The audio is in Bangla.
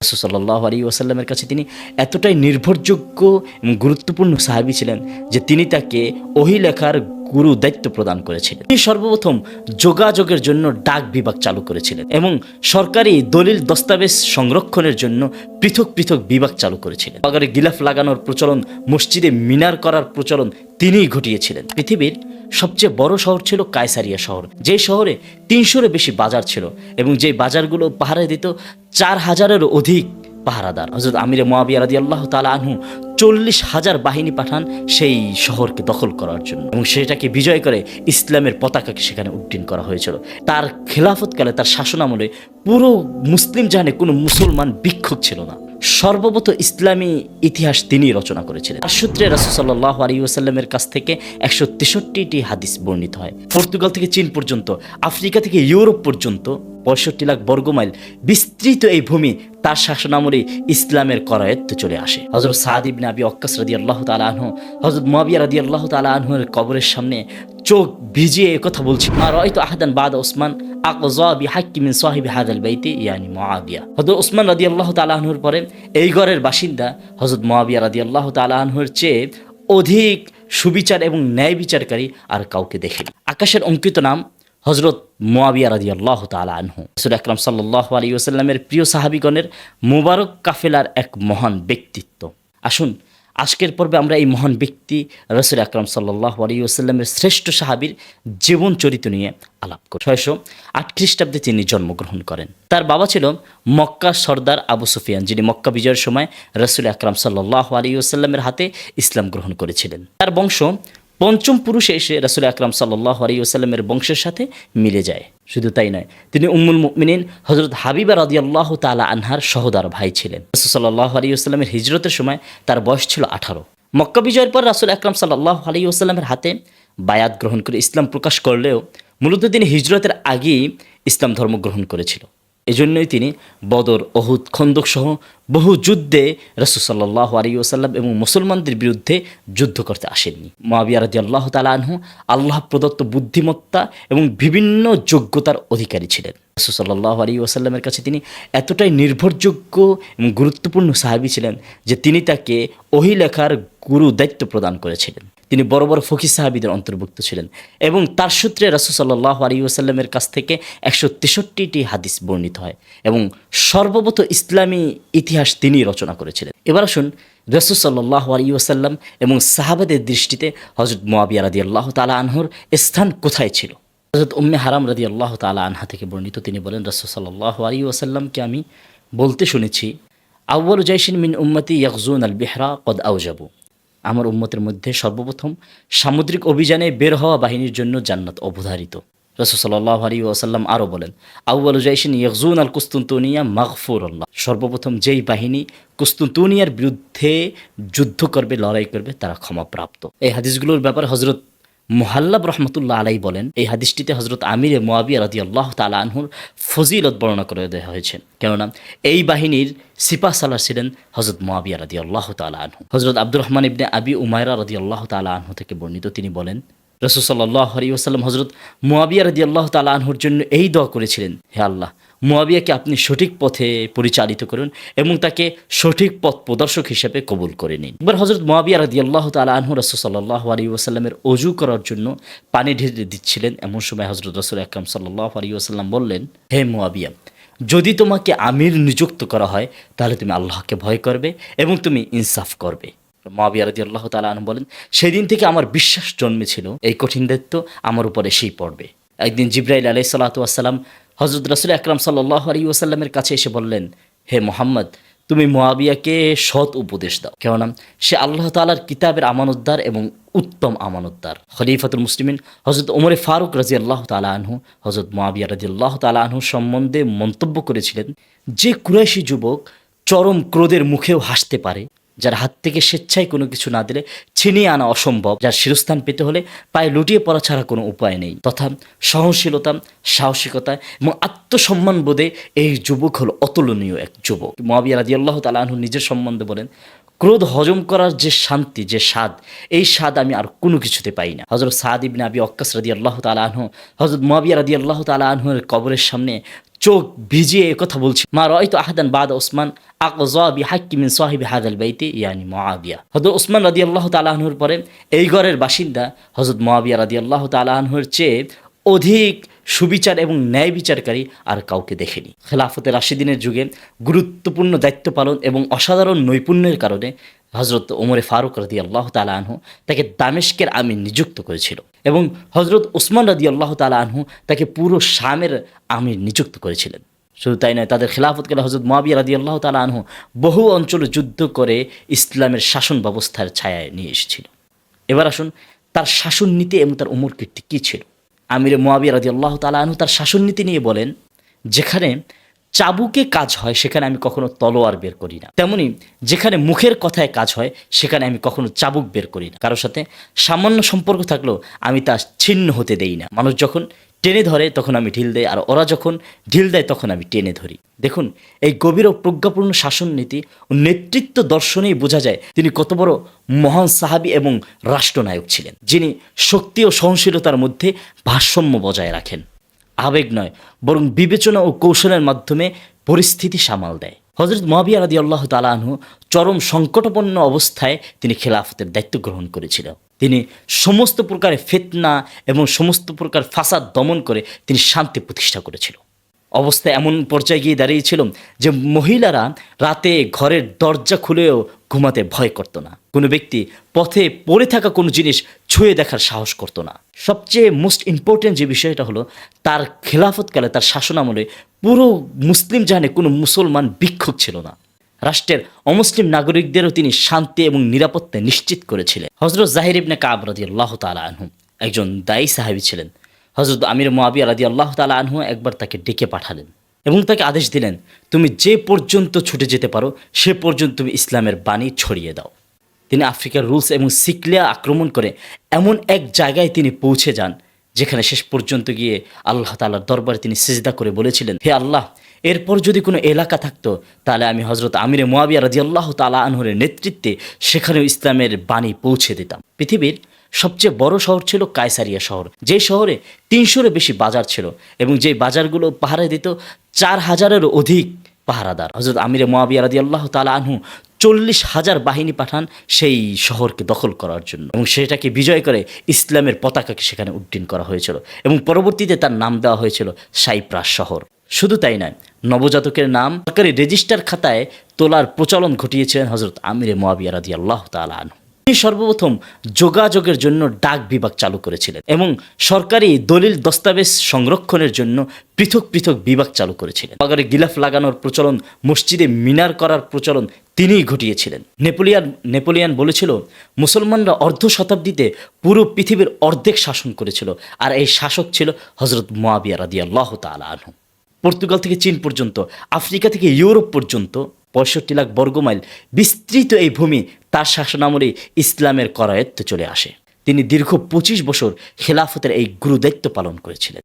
রসুসাল্লাহ আলী ওয়াসাল্লামের কাছে তিনি এতটাই নির্ভরযোগ্য গুরুত্বপূর্ণ সাহাবি ছিলেন যে তিনি তাকে ওহি লেখার গুরু দায়িত্ব প্রদান করেছিলেন। তিনি সর্বপ্রথম যোগাযোগের জন্য ডাক বিভাগ চালু করেছিলেন এবং সরকারি দলিল দস্তাবেজ সংরক্ষণের জন্য পৃথক পৃথক বিভাগ চালু করেছিলেন। বাগারে গিলাফ লাগানোর প্রচলন, মসজিদে মিনার করার প্রচলন তিনিই ঘটিয়েছিলেন। পৃথিবীর সবচেয়ে বড় শহর ছিল কায়সারিয়া শহর। যে শহরে তিনশোরও বেশি বাজার ছিল এবং যে বাজারগুলো পাহারা দিত চার হাজারের অধিক পাহারাদার। হজরত আমির মোয়াবিয়া রাদি আল্লাহ তালা আনহু চল্লিশ হাজার বাহিনী পাঠান সেই শহরকে দখল করার জন্য। এবং সেটাকে বিজয় করে ইসলামের পতাকাকে সেখানে উড্ডীন করা হয়েছিল। তার খেলাফতকালে, তার শাসনামলে পুরো মুসলিম জাহানে কোনো মুসলমান বিক্ষোভ ছিল না। সর্বপ্রথম ইসলামী ইতিহাস তিনি রচনা করেছিলেন। তার সূত্রে রাসুসাল্লাহ আলী ওসাল্লামের কাছ থেকে একশো তেষট্টিটি হাদিস বর্ণিত হয়। পর্তুগাল থেকে চীন পর্যন্ত, আফ্রিকা থেকে ইউরোপ পর্যন্ত পঁয়ষট্টি লাখ বর্গমাইল বিস্তৃত এই ভূমি তার শাসনামলে ইসলামের করায়ত্ত চলে আসে। হজরত ইবনে আবি অক্কাস রাদি আল্লাহ তালা আনহু। হজরত মাবিয়া রাদি আল্লাহ তালা আনহুর কবরের সামনে চোখ ভিজিয়ে কথা বলছি আর হয়তো আহাদান বাদ ওসমান আকজা বি মিন সাহিবি হাদাল বাইতে? ইয়ানি ওসমান পরে এই ঘরের বাসিন্দা চেয়ে অধিক সুবিচার এবং ন্যায় বিচারকারী আর কাউকে দেখেনি। আকাশের অঙ্কিত নাম হজরত মোয়াবিয়া রাদি আল্লাহ তালা আনহু। রসুল আকরাম সাল্লাহ আলী ওসাল্লামের প্রিয় সাহাবিগণের মুবারক কাফেলার এক মহান ব্যক্তিত্ব। আসুন, আজকের পর্বে আমরা এই মহান ব্যক্তি রসুল আকরাম সাল্লাহ আলী ওসাল্লামের শ্রেষ্ঠ সাহাবির জীবন চরিত্র নিয়ে আলাপ করি ছয়শো আট খ্রিস্টাব্দে তিনি জন্মগ্রহণ করেন। তার বাবা ছিল মক্কা সর্দার আবু সুফিয়ান, যিনি মক্কা বিজয়ের সময় রসুল আকরাম সাল্লাহ আলী ওসাল্লামের হাতে ইসলাম গ্রহণ করেছিলেন। তার বংশ পঞ্চম পুরুষে এসে রাসুল আকরাম সাল্লাহ আলী ওসাল্লামের বংশের সাথে মিলে যায়। শুধু তাই নয়, তিনি উম্মুল মুমিনিন হজরত হাবিবা রাদি আল্লাহ তালা আনহার সহদার ভাই ছিলেন। রসুল সাল্লাহ আলী ওসাল্লামের হিজরতের সময় তার বয়স ছিল আঠারো। মক্কা বিজয়ের পর রাসুল আকরাম সাল্লাহ আলী ওসাল্লামের হাতে বায়াত গ্রহণ করে ইসলাম প্রকাশ করলেও মূলত তিনি হিজরতের আগেই ইসলাম ধর্ম গ্রহণ করেছিল। এজন্যই তিনি বদর অহুদ খন্দক সহ বহু যুদ্ধে রসুসাল্লাহ আলী ওসাল্লাম এবং মুসলমানদের বিরুদ্ধে যুদ্ধ করতে আসেননি। মহাবিয়া রাজি আল্লাহ তালা আনহু আল্লাহ প্রদত্ত বুদ্ধিমত্তা এবং বিভিন্ন যোগ্যতার অধিকারী ছিলেন। রসুসাল্লাহ আলী ওসাল্লামের কাছে তিনি এতটাই নির্ভরযোগ্য এবং গুরুত্বপূর্ণ সাহাবি ছিলেন যে তিনি তাকে ওহি লেখার গুরু দায়িত্ব প্রদান করেছিলেন। তিনি বড় বড় ফকির সাহাবিদের অন্তর্ভুক্ত ছিলেন। এবং তার সূত্রে রাসুসাল্লাহ আলী ওসাল্লামের কাছ থেকে একশো তেষট্টিটি হাদিস বর্ণিত হয় এবং সর্বপ্রথম ইসলামী ইতিহাস তিনি রচনা করেছিলেন। এবার আসুন রসুসাল্লাহ আলী ওসাল্লাম এবং সাহাবাদের দৃষ্টিতে হজরত মোয়াবিয়া রাদি আল্লাহ তালা আনহর স্থান কোথায় ছিল? হজরত উম্মে হারাম রাদি আল্লাহ তালা আনহা থেকে বর্ণিত তিনি বলেন রসুসাল্লাহ আলী ওসাল্লামকে আমি বলতে শুনেছি আউ্বাল জাইসিন মিন উম্মতি ইয়াকজুন আল বেহরা কদ আউজাবু আমার উম্মতের মধ্যে সর্বপ্রথম সামুদ্রিক অভিযানে বের হওয়া বাহিনীর জন্য জান্নাত অবধারিত। রসুসল্লাহ আলী ওয়াসাল্লাম আরও বলেন আউ্বাল জাইসিন ইয়জুন আল কুস্তুন্তুনিয়া মাগফুর আল্লাহ সর্বপ্রথম যেই বাহিনী কুস্তুন্তুনিয়ার বিরুদ্ধে যুদ্ধ করবে, লড়াই করবে, তারা ক্ষমাপ্রাপ্ত এই হাদিসগুলোর ব্যাপারে হজরত মোহাল্লাব রহমতুল্লাহ আলাই বলেন, এই হাদিসটিতে হজরত আমিরে মোয়াবিয়া রাজি আল্লাহ তালা আনহুর ফজিলত বর্ণনা করে দেওয়া হয়েছে। কেননা এই বাহিনীর সিপা সালার ছিলেন হজরত মোয়াবিয়া রাজি আল্লাহ তালা আনহু। হজরত আব্দুর রহমান ইবনে আবি উমায়রা রাজি আল্লাহ তালা আনহু থেকে বর্ণিত তিনি বলেন রসুসাল্লাহ আলী ওসাল্লাম হজরত মোয়াবিয়া রাদি আল্লাহ তালা আনহুর জন্য এই দোয়া করেছিলেন, হে আল্লাহ, মোয়াবিয়াকে আপনি সঠিক পথে পরিচালিত করুন এবং তাকে সঠিক পথ প্রদর্শক হিসেবে কবুল করে নিন। এবার হজরত মোয়াবিয়া রাদি আল্লাহ তালা আনহু রসুসাল্লাহ আলী অজু করার জন্য পানি ঢেলে দিচ্ছিলেন। এমন সময় হজরত রসুল আকরাম সাল্লাহ আলী ওসাল্লাম বললেন, হে মোয়াবিয়া, যদি তোমাকে আমির নিযুক্ত করা হয়, তাহলে তুমি আল্লাহকে ভয় করবে এবং তুমি ইনসাফ করবে। মাবিয়া রাজি আল্লাহ তালন বলেন, সেদিন থেকে আমার বিশ্বাস জন্মেছিল, এই কঠিন দায়িত্ব আমার উপরে সেই পড়বে। একদিন জিব্রাইল আলাই সাল্লাতাম হজরত রসুল আকরাম সাল্লাহ আলী ওসাল্লামের কাছে এসে বললেন, হে মোহাম্মদ, তুমি মোয়াবিয়াকে সৎ উপদেশ দাও। কেননা সে আল্লাহ তালার কিতাবের আমানতদার এবং উত্তম আমানতদার। খলিফাতুল মুসলিমিন হজরত ওমরে ফারুক রাজি আল্লাহ তালা আনহু হজরত মোয়াবিয়া রাজি আল্লাহ তালা আনহু সম্বন্ধে মন্তব্য করেছিলেন, যে কুরাইশি যুবক চরম ক্রোধের মুখেও হাসতে পারে যার হাত থেকে স্বেচ্ছায় কোনো কিছু না দিলে ছিনিয়ে আনা অসম্ভব। যার শিরস্থান পেতে হলে পায়ে লুটিয়ে পড়া ছাড়া কোনো উপায় নেই। তথা সহনশীলতা, সাহসিকতা এবং আত্মসম্মান বোধে এই যুবক হলো অতুলনীয় এক যুবক। মহাবিয়া রাজি আল্লাহ তালাহু নিজের সম্বন্ধে বলেন, ক্রোধ হজম করার যে শান্তি, যে স্বাদ, এই স্বাদ আমি আর কোনো কিছুতে পাই না। হজরত সাদ ইবনে আবি অক্কাস রাদি আল্লাহ তালাহ হজরত মহাবিয়া রাদি আল্লাহ তালাহের কবরের সামনে চোখ ভিজিয়ে কথা বলছি, মা রয় তো আহাদান বাদ ওসমান আকজাবি হাক্কি মিন সাহিবি হাদাল বাইতে? ইয়ানি মুআবিয়া হযরত ওসমান রাদিয়াল্লাহু তাআলা আনহুর পরে এই ঘরের বাসিন্দা হযরত মুআবিয়া রাদিয়াল্লাহু তাআলা আনহুর চেয়ে অধিক সুবিচার এবং ন্যায় বিচারকারী আর কাউকে দেখেনি। খেলাফতে রাশিদিনের যুগে গুরুত্বপূর্ণ দায়িত্ব পালন এবং অসাধারণ নৈপুণ্যের কারণে হজরত ওমরে ফারুক রাদি আল্লাহ তালা আনহু তাকে দামেশকের আমির নিযুক্ত করেছিল এবং হজরত ওসমান রাদি আল্লাহ তালা আনহু তাকে পুরো শামের আমির নিযুক্ত করেছিলেন। শুধু তাই নয়, তাদের খিলাফত খেলাফতকালে হজরত মাবিয়া রাদি আল্লাহ তালা আনহু বহু অঞ্চলে যুদ্ধ করে ইসলামের শাসন ব্যবস্থার ছায়ায় নিয়ে এসেছিল। এবার আসুন, তার শাসন নীতি এবং তার উমর কীর্তি কী ছিল? আমিরে মোয়াবিয়া রাজি আল্লাহ তালা আনহু তার শাসন নীতি নিয়ে বলেন, যেখানে চাবুকে কাজ হয়, সেখানে আমি কখনো তলোয়ার বের করি না। তেমনি যেখানে মুখের কথায় কাজ হয়, সেখানে আমি কখনো চাবুক বের করি না। কারোর সাথে সামান্য সম্পর্ক থাকলেও আমি তা ছিন্ন হতে দেই না। মানুষ যখন টেনে ধরে, তখন আমি ঢিল দেয় আর ওরা যখন ঢিল দেয়, তখন আমি টেনে ধরি। দেখুন, এই গভীর ও প্রজ্ঞাপূর্ণ শাসন নীতি ও নেতৃত্ব দর্শনেই বোঝা যায় তিনি কত বড় মহান সাহাবী এবং রাষ্ট্রনায়ক ছিলেন, যিনি শক্তি ও সহনশীলতার মধ্যে ভারসাম্য বজায় রাখেন। আবেগ নয়, বরং বিবেচনা ও কৌশলের মাধ্যমে পরিস্থিতি সামাল দেয়। হজরত মহাবিয়া রাদি আল্লাহ তালাহু চরম সংকটপন্ন অবস্থায় তিনি খেলাফতের দায়িত্ব গ্রহণ করেছিল। তিনি সমস্ত প্রকারের ফেতনা এবং সমস্ত প্রকার ফাসাদ দমন করে তিনি শান্তি প্রতিষ্ঠা করেছিল। অবস্থা এমন পর্যায়ে গিয়ে দাঁড়িয়েছিল যে মহিলারা রাতে ঘরের দরজা খুলেও ঘুমাতে ভয় করতো না। কোনো ব্যক্তি পথে পড়ে থাকা কোনো জিনিস ছুঁয়ে দেখার সাহস করতো না। সবচেয়ে মোস্ট ইম্পর্টেন্ট যে বিষয়টা হলো, তার খেলাফতকালে, তার শাসনামলে পুরো মুসলিম জাহানে কোনো মুসলমান ভিক্ষুক ছিল না। রাষ্ট্রের অমুসলিম নাগরিকদেরও তিনি শান্তি এবং নিরাপত্তা নিশ্চিত করেছিলেন। হজরত জাহির ইবনে কাব রাদি আল্লাহ তালা আনহু একজন দায়ী সাহাবি ছিলেন। হজরত আমির মোয়াবিয়া রাদি আল্লাহ তালা আনহু একবার তাকে ডেকে পাঠালেন এবং তাকে আদেশ দিলেন, তুমি যে পর্যন্ত ছুটে যেতে পারো, সে পর্যন্ত তুমি ইসলামের বাণী ছড়িয়ে দাও। তিনি আফ্রিকার রুলস এবং সিকলিয়া আক্রমণ করে এমন এক জায়গায় তিনি পৌঁছে যান, যেখানে শেষ পর্যন্ত গিয়ে আল্লাহ তালার দরবারে তিনি সেজদা করে বলেছিলেন, হে আল্লাহ, এরপর যদি কোনো এলাকা থাকতো, তাহলে আমি হজরত আমিরে মোয়াবিয়া রাজি আল্লাহ তালা আনহরের নেতৃত্বে সেখানেও ইসলামের বাণী পৌঁছে দিতাম। পৃথিবীর সবচেয়ে বড় শহর ছিল কায়সারিয়া শহর। যে শহরে তিনশোরও বেশি বাজার ছিল এবং যে বাজারগুলো পাহারা দিত, চার হাজারেরও অধিক পাহারাদার। হজরত আমিরে মোয়াবিয়া রাদি আল্লাহ তালা আনহু চল্লিশ হাজার বাহিনী পাঠান সেই শহরকে দখল করার জন্য এবং সেটাকে বিজয় করে ইসলামের পতাকাকে সেখানে উড্ডীন করা হয়েছিল এবং পরবর্তীতে তার নাম দেওয়া হয়েছিল সাইপ্রাস শহর। শুধু তাই নয়, নবজাতকের নাম সরকারি রেজিস্টার খাতায় তোলার প্রচলন ঘটিয়েছিলেন হজরত আমিরে মোয়াবিয়া রাদি আল্লাহ তালা আনহু। তিনি সর্বপ্রথম যোগাযোগের জন্য ডাক বিভাগ চালু করেছিলেন এবং সরকারি দলিল দস্তাবেজ সংরক্ষণের জন্য পৃথক পৃথক বিভাগ চালু করেছিলেন। বাগারে গিলাফ লাগানোর প্রচলন, মসজিদে মিনার করার প্রচলন তিনিই ঘটিয়েছিলেন। নেপোলিয়ান নেপোলিয়ান বলেছিল, মুসলমানরা অর্ধ শতাব্দীতে পুরো পৃথিবীর অর্ধেক শাসন করেছিল আর এই শাসক ছিল হজরত মোয়াবিয়া রাদি আল্লাহ তালা আনহু। পর্তুগাল থেকে চীন পর্যন্ত, আফ্রিকা থেকে ইউরোপ পর্যন্ত পঁয়ষট্টি লাখ বর্গমাইল বিস্তৃত এই ভূমি তার শাসনামলে ইসলামের করায়ত্তে চলে আসে। তিনি দীর্ঘ পঁচিশ বছর খেলাফতের এই গুরুদায়িত্ব পালন করেছিলেন।